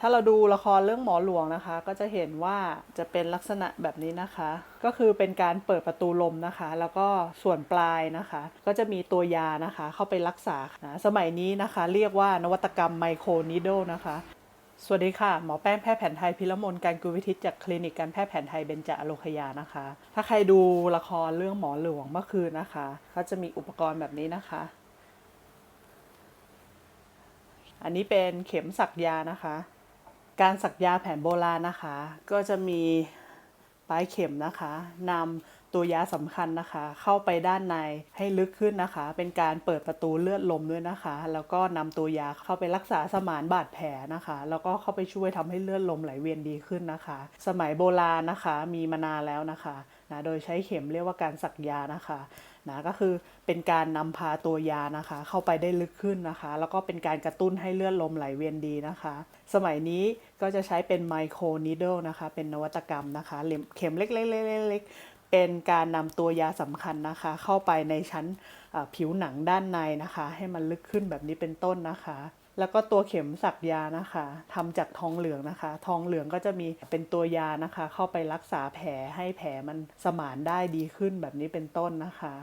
ถ้าเราดูละครเรื่องหมอหลวงนะคะ ก็จะเห็นว่าจะเป็นลักษณะแบบนี้นะคะ ก็คือเป็นการเปิดประตูลมนะคะ แล้วก็ส่วนปลายนะคะ ก็จะมีตัวยานะคะ เข้าไปรักษานะสมัยนี้นะคะ เรียกว่านวัตกรรมไมโครนิโดนะคะ สวัสดีค่ะ หมอแป้งแพทย์แผนไทยพิรมนการกุลวิทิตจากคลินิกการแพทย์แผนไทยเบญจอโลคยานะคะ ถ้าใครดูละครเรื่องหมอหลวงเมื่อคืนนะคะก็จะมีอุปกรณ์แบบนี้นะคะ อันนี้เป็นเข็มสักยานะคะ การสักยาแผนโบราณนะคะ ก็จะมีปลายเข็มนะคะนำตัวยาสำคัญนะคะ เข้าไปด้านในให้ลึกขึ้นนะคะ เป็นการเปิดประตูเลือดลมด้วยนะคะ แล้วก็นำตัวยาเข้าไปรักษาสมานบาดแผลนะคะ แล้วก็เข้าไปช่วยทำให้เลือดลมไหลเวียนดีขึ้นนะคะ สมัยโบราณนะคะ มีมานานแล้วนะคะนะโดยใช้เข็มเรียกว่าการสักยานะคะนะก็คือเป็นการนำพาตัวยานะคะ เข้าไปได้ลึกขึ้นนะคะ แล้วก็เป็นการกระตุ้นให้เลือดลมไหลเวียนดีนะคะ สมัยนี้ก็จะใช้เป็นไมโครนิดเดิลนะคะ เป็นนวัตกรรมนะคะเล็มเข็มเล็กๆๆๆ เป็นการนำตัวยาสำคัญนะคะ เข้าไปในชั้นผิวหนังด้านในนะคะ ให้มันลึกขึ้นแบบนี้เป็นต้นนะคะ แล้วก็ตัวเข็มสักยานะคะทำจากทองเหลืองนะคะ ทองเหลืองก็จะมีเป็นตัวยานะคะ เข้าไปรักษาแผลให้แผลมันสมานได้ดีขึ้นแบบนี้เป็นต้นนะคะ